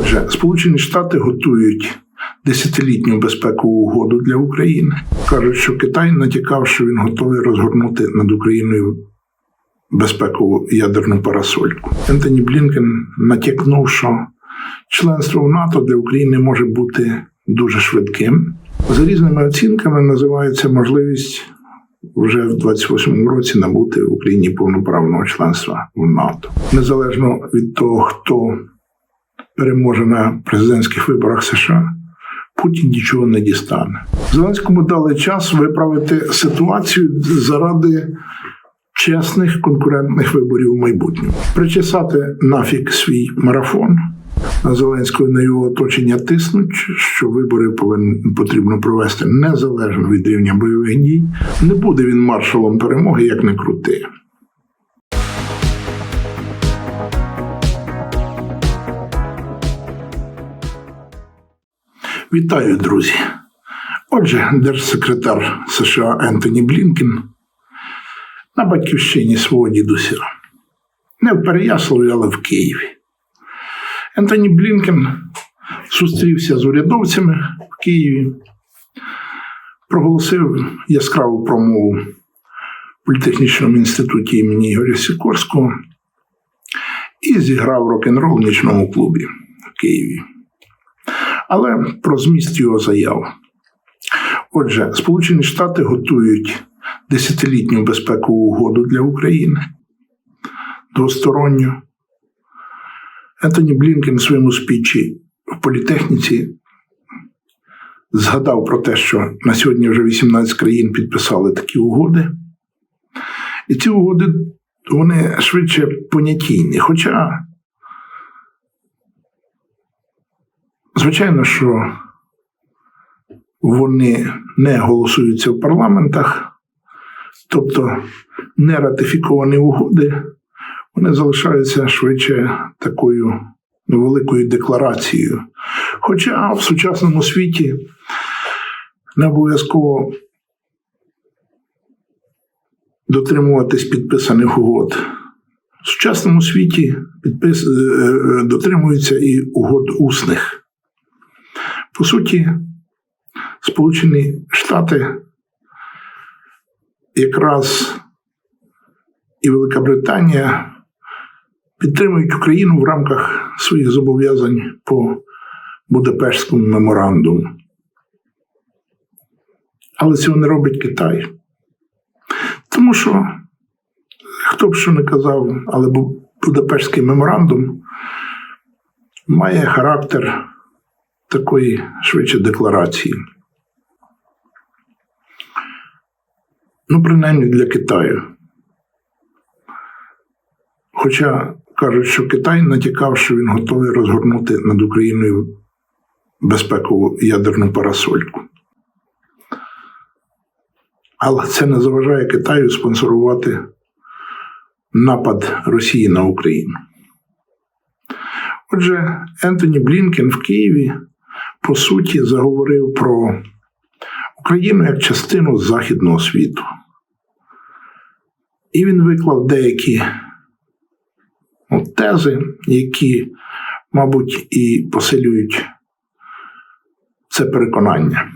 Отже, Сполучені Штати готують десятилітню безпекову угоду для України. кажуть, що Китай натякав, що він готовий розгорнути над Україною безпекову ядерну парасольку. Ентоні Блінкен натякнув, що членство в НАТО для України може бути дуже швидким. За різними оцінками називається можливість вже в 28-му році набути в Україні повноправного членства в НАТО, незалежно від того, хто переможе на президентських виборах США. Путін нічого не дістане. Зеленському дали час виправити ситуацію заради чесних конкурентних виборів в майбутньому, причесати нафік свій марафон. На Зеленського на його оточення тиснуть, що вибори повинен потрібно провести незалежно від рівня бойових дій. Не буде він маршалом перемоги, як не крути. Вітаю, друзі. Отже, держсекретар США Ентоні Блінкен на батьківщині свого дідуся. Не в Переяславі, але в Києві. Ентоні Блінкен зустрівся з урядовцями в Києві, проголосив яскраву промову в політехнічному інституті імені Ігоря Сікорського і зіграв рок-н-рол в нічному клубі в Києві. Але про зміст його заяв. Отже, Сполучені Штати готують десятилітню безпекову угоду для України двосторонню. Ентоні Блінкен в своєму спічі в політехніці згадав про те, що на сьогодні вже 18 країн підписали такі угоди. І ці угоди вони швидше понятійні. Хоча, звичайно, що вони не голосуються в парламентах, тобто не ратифіковані угоди, вони залишаються швидше такою невеликою декларацією. Хоча в сучасному світі не обов'язково дотримуватись підписаних угод. В сучасному світі підпис... Е, е, дотримуються і угод усних. По суті, Сполучені Штати якраз і Велика Британія підтримують Україну в рамках своїх зобов'язань по Будапештському меморандуму. Але цього не робить Китай. Тому що, хто б що не казав, але Будапештський меморандум має характер такої швидше декларації. Ну, принаймні для Китаю. Хоча кажуть, що Китай натякав, що він готовий розгорнути над Україною безпекову ядерну парасольку. Але це не заважає Китаю спонсорувати напад Росії на Україну. Отже, Ентоні Блінкен в Києві по суті заговорив про Україну як частину Західного світу. І він виклав деякі ну, тези, які, мабуть, і посилюють це переконання.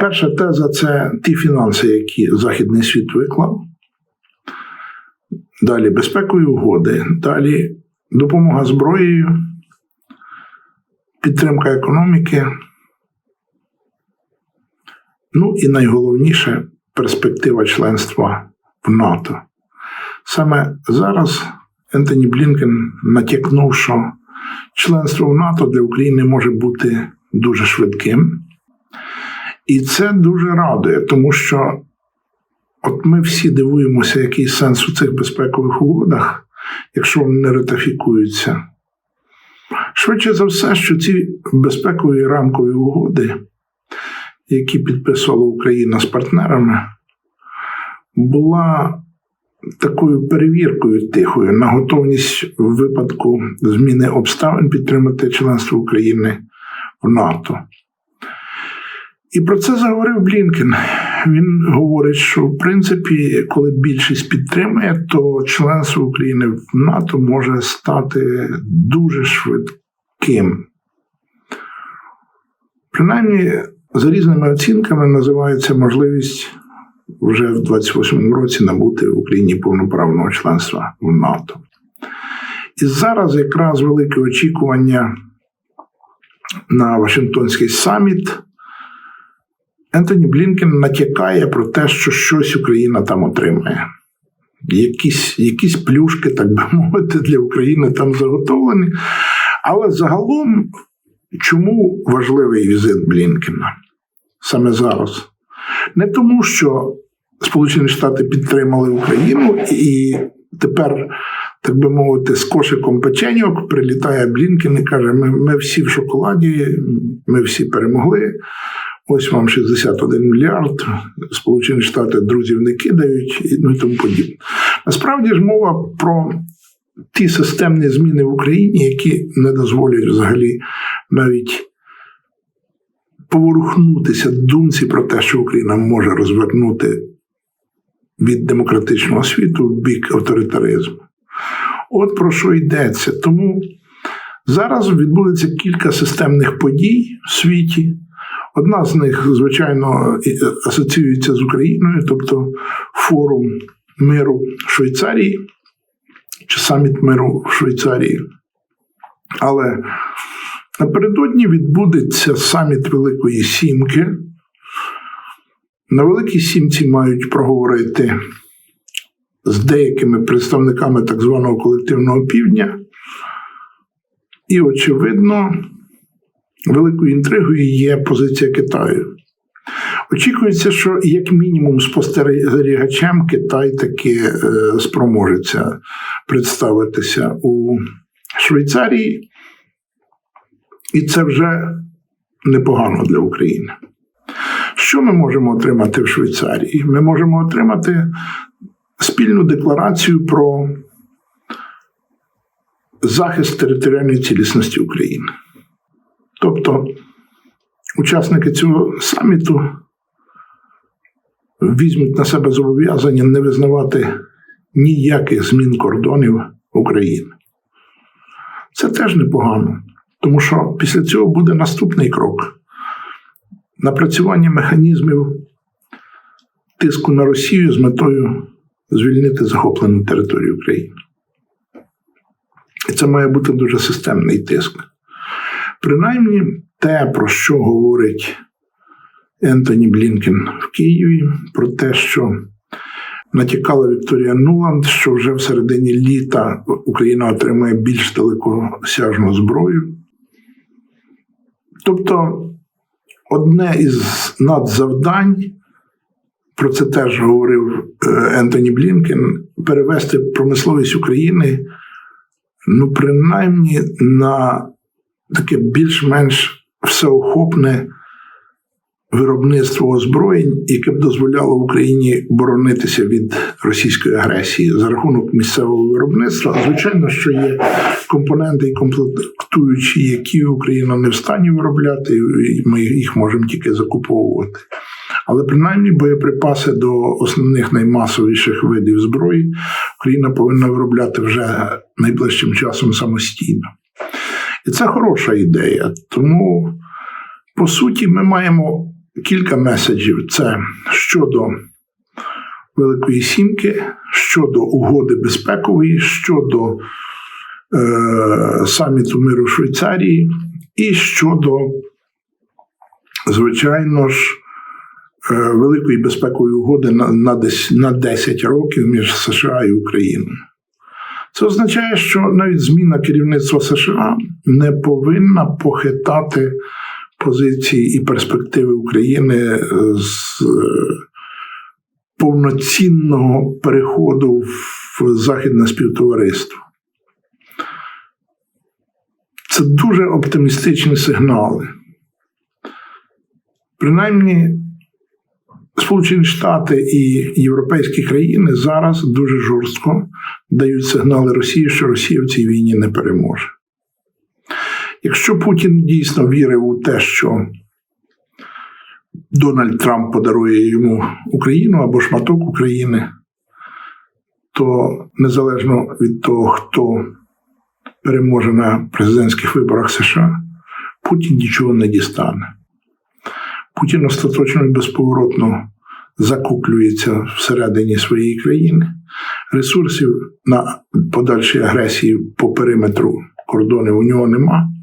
Перша теза це ті фінанси, які Західний світ виклав. Далі безпекові угоди, далі допомога зброєю, підтримка економіки. Ну і найголовніше перспектива членства в НАТО. Саме зараз Ентоні Блінкен натякнув, що членство в НАТО для України може бути дуже швидким. І це дуже радує, тому що от ми всі дивуємося, який сенс у цих безпекових угодах, якщо вони не ратифікуються. Швидше за все, що ці безпекові рамкові угоди, які підписувала Україна з партнерами, була такою перевіркою тихою на готовність в випадку зміни обставин підтримати членство України в НАТО. І про це заговорив Блінкен. Він говорить, що в принципі, коли більшість підтримує, то членство України в НАТО може стати дуже швидко ким. Принаймні, за різними оцінками називається можливість вже в 28-му році набути в Україні повноправного членства в НАТО. І зараз якраз велике очікування на Вашингтонський саміт. Ентоні Блінкен натякає про те, що щось Україна там отримає. Якісь якісь плюшки, так би мовити, для України там заготовлені. Але загалом, чому важливий візит Блінкена саме зараз? Не тому, що Сполучені Штати підтримали Україну, і тепер, так би мовити, з кошиком печеньок прилітає Блінкен і каже: ми, ми всі в шоколаді, ми всі перемогли. Ось вам 61 мільярд. Сполучені Штати друзів не кидають і ну, тому подібне. Насправді ж мова про ті системні зміни в Україні, які не дозволять взагалі навіть поворухнутися думці про те, що Україна може розвернути від демократичного світу в бік авторитаризму. От про що йдеться. Тому зараз відбудеться кілька системних подій в світі. Одна з них, звичайно, асоціюється з Україною, тобто форум миру Швейцарії чи саміт миру в Швейцарії. Але напередодні відбудеться саміт Великої Сімки. На Великій Сімці мають проговорити з деякими представниками так званого колективного півдня. І, очевидно, великою інтригою є позиція Китаю. Очікується, що як мінімум спостерігачем Китай таки е, спроможеться представитися у Швейцарії, і це вже непогано для України. Що ми можемо отримати в Швейцарії? Ми можемо отримати спільну декларацію про захист територіальної цілісності України. Тобто учасники цього саміту візьмуть на себе зобов'язання не визнавати ніяких змін кордонів України. Це теж непогано, тому що після цього буде наступний крок напрацювання механізмів тиску на Росію з метою звільнити захоплену територію України. І це має бути дуже системний тиск. Принаймні, те, про що говорить Ентоні Блінкен в Києві, про те, що натякала Вікторія Нуланд, що вже в середині літа Україна отримає більш далекосяжну зброю. Тобто одне із надзавдань, про це теж говорив е, Ентоні Блінкен, перевести промисловість України, ну, принаймні на таке більш-менш всеохопне виробництво озброєнь, яке б дозволяло Україні боронитися від російської агресії за рахунок місцевого виробництва. Звичайно, що є компоненти і комплектуючі, які Україна не в стані виробляти, і ми їх можемо тільки закуповувати. Але принаймні боєприпаси до основних наймасовіших видів зброї Україна повинна виробляти вже найближчим часом самостійно. І це хороша ідея. Тому, по суті, ми маємо кілька меседжів: це щодо Великої Сімки, щодо угоди безпекової, щодо е, саміту миру в Швейцарії, і щодо, звичайно ж, е, великої безпекової угоди на, на, десь, на 10 років між США і Україною. Це означає, що навіть зміна керівництва США не повинна похитати позиції і перспективи України з е, повноцінного переходу в західне співтовариство. Це дуже оптимістичні сигнали. Принаймні, Сполучені Штати і європейські країни зараз дуже жорстко дають сигнали Росії, що Росія в цій війні не переможе. Якщо Путін дійсно вірив у те, що Дональд Трамп подарує йому Україну або шматок України, то незалежно від того, хто переможе на президентських виборах США, Путін нічого не дістане. Путін остаточно і безповоротно закуклюється всередині своєї країни. Ресурсів на подальші агресії по периметру кордонів у нього нема.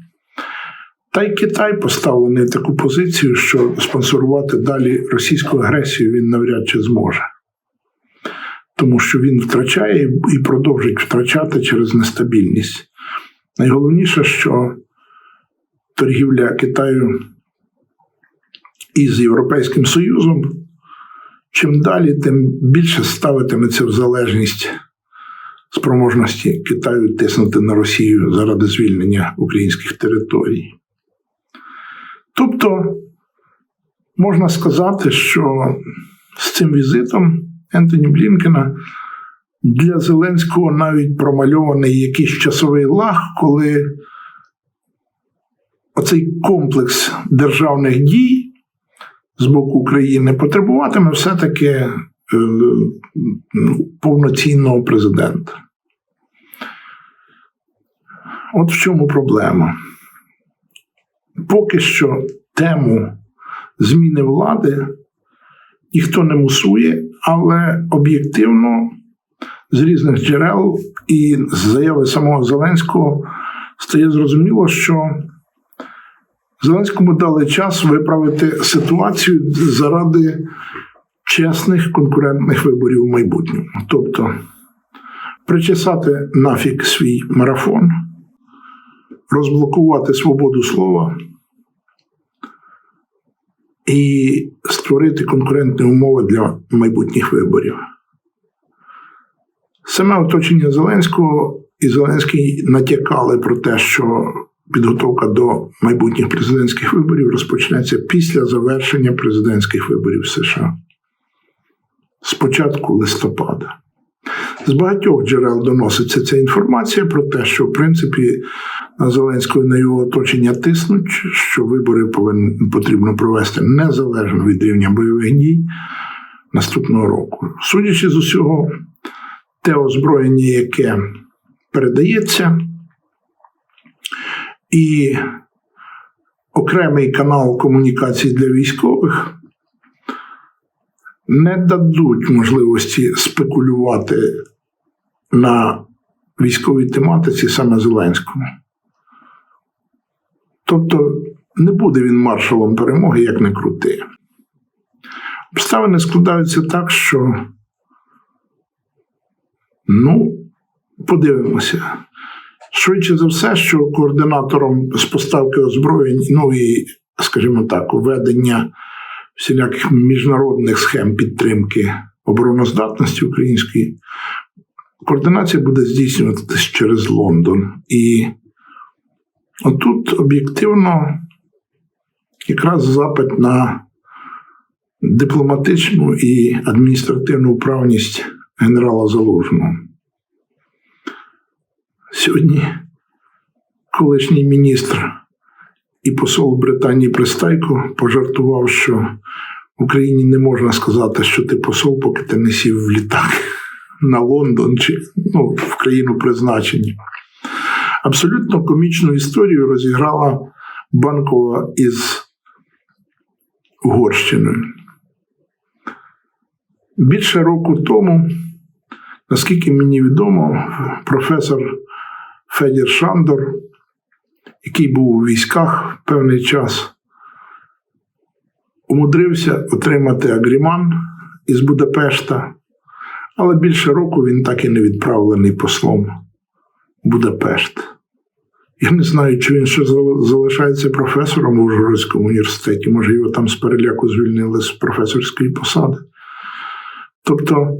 Та й Китай поставлений в таку позицію, що спонсорувати далі російську агресію він навряд чи зможе. Тому що він втрачає і продовжить втрачати через нестабільність. Найголовніше, що торгівля Китаю із Європейським Союзом, чим далі, тим більше ставитиметься в залежність спроможності Китаю тиснути на Росію заради звільнення українських територій. Тобто, можна сказати, що з цим візитом Ентоні Блінкена для Зеленського навіть промальований якийсь часовий лаг, коли оцей комплекс державних дій з боку України потребуватиме все-таки е, повноцінного президента. От в чому проблема. Поки що тему зміни влади ніхто не мусує, але об'єктивно з різних джерел і з заяви самого Зеленського стає зрозуміло, що Зеленському дали час виправити ситуацію заради чесних конкурентних виборів у майбутньому. Тобто причесати нафік свій марафон, розблокувати свободу слова і створити конкурентні умови для майбутніх виборів. Саме оточення Зеленського і Зеленський натякали про те, що підготовка до майбутніх президентських виборів розпочнеться після завершення президентських виборів в США з початку листопада. З багатьох джерел доноситься ця інформація про те, що в принципі на Зеленського на його оточення тиснуть, що вибори повинні потрібно провести незалежно від рівня бойових дій наступного року. Судячи з усього, те озброєння, яке передається, і окремий канал комунікації для військових не дадуть можливості спекулювати на військовій тематиці саме Зеленському. Тобто не буде він маршалом перемоги, як не крути. Обставини складаються так, що, ну, подивимося. Швидше за все, що координатором з поставки озброєнь, ну і, скажімо так, ведення всіляких міжнародних схем підтримки обороноздатності української, координація буде здійснюватися через Лондон. І отут об'єктивно якраз запит на дипломатичну і адміністративну управність генерала Залужного. Сьогодні колишній міністр і посол Британії Пристайко пожартував, що в Україні не можна сказати, що ти посол, поки ти не сів в літак на Лондон чи ну, в країну призначення. Абсолютно комічну історію розіграла банкова із Угорщиною. Більше року тому, наскільки мені відомо, професор Федір Шандор, який був у військах певний час, умудрився отримати агріман із Будапешта, але більше року він так і не відправлений послом в Будапешт. Я не знаю, чи він ще залишається професором у Ужгородському університеті, може його там з переляку звільнили з професорської посади. Тобто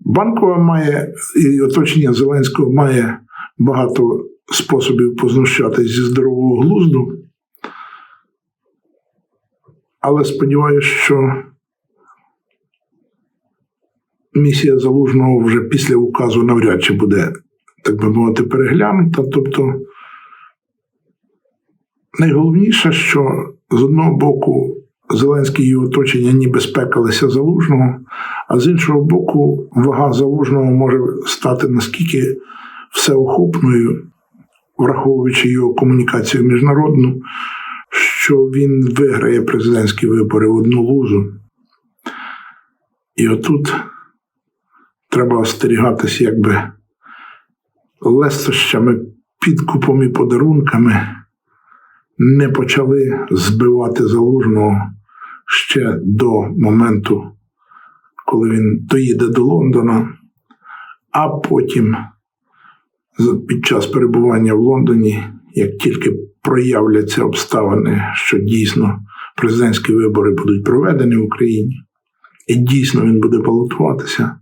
Банкова має і оточення Зеленського має багато способів познущатись зі здорового глузду. Але сподіваюся, що місія залужного вже після указу навряд чи буде, так би мовити, переглянута. Тобто найголовніше, що з одного боку Зеленський і оточення ніби спекалися залужного, а з іншого боку, вага залужного може стати наскільки всеохопною враховуючи його комунікацію міжнародну, що він виграє президентські вибори в одну лузу. І отут треба остерігатися, якби лестощами, підкупом і подарунками не почали збивати залужного ще до моменту, коли він доїде до Лондона, а потім під час перебування в Лондоні, як тільки проявляться обставини, що дійсно президентські вибори будуть проведені в Україні, і дійсно він буде балотуватися.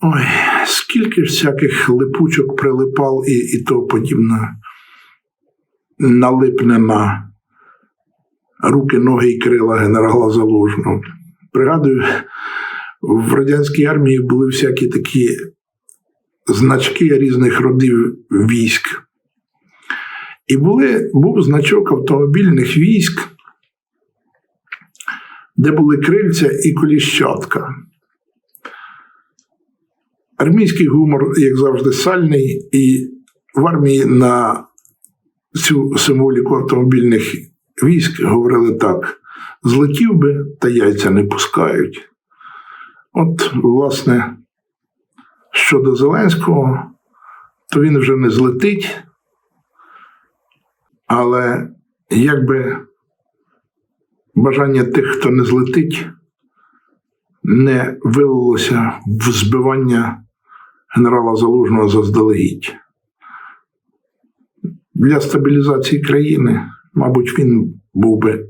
Ой, скільки всяких липучок прилипал і, і то подібне налипне на руки, ноги і крила генерала Залужного. Пригадую, в радянській армії були всякі такі значки різних родів військ. І були, був значок автомобільних військ, де були крильця і коліщатка. Армійський гумор, як завжди, сальний, і в армії на цю символіку автомобільних військ говорили так: злетів би, та яйця не пускають. От, власне, щодо Зеленського, то він вже не злетить, але якби бажання тих, хто не злетить, не вилилося в збивання генерала Залужного заздалегідь. Для стабілізації країни, мабуть, він був би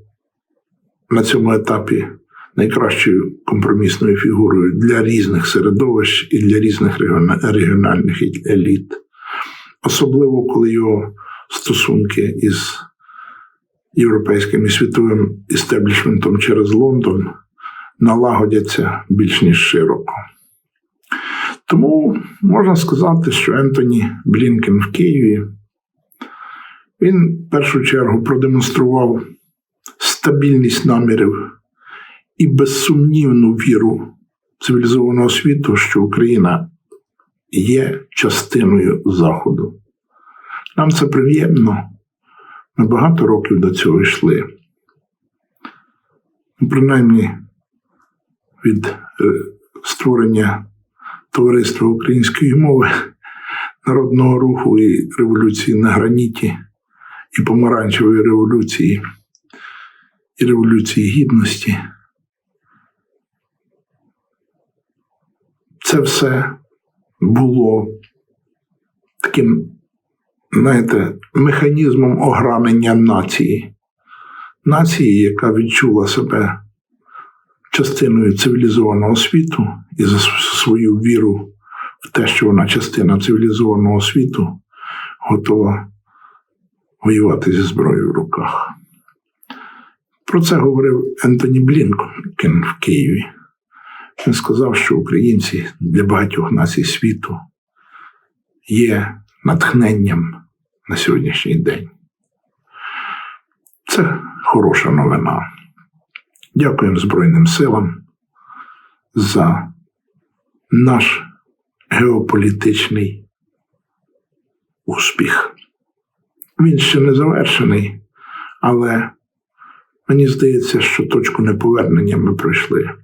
на цьому етапі найкращою компромісною фігурою для різних середовищ і для різних регіональних еліт, особливо коли його стосунки із європейським і світовим істеблішментом через Лондон налагодяться більш ніж широко. Тому можна сказати, що Ентоні Блінкен в Києві він в першу чергу продемонстрував стабільність намірів і безсумнівну віру цивілізованого світу, що Україна є частиною Заходу. Нам це приємно. Ми багато років до цього йшли. Принаймні від е, створення Товариства української мови, народного руху і революції на граніті, і помаранчевої революції, і революції гідності. Це все було таким, знаєте, механізмом огранення нації, нації, яка відчула себе частиною цивілізованого світу і за свою віру в те, що вона частина цивілізованого світу, готова воювати зі зброєю в руках. Про це говорив Ентоні Блінкен в Києві. Він сказав, що українці для багатьох націй світу є натхненням на сьогоднішній день. Це хороша новина. Дякуємо Збройним силам за наш геополітичний успіх. Він ще не завершений, але мені здається, що точку неповернення ми пройшли.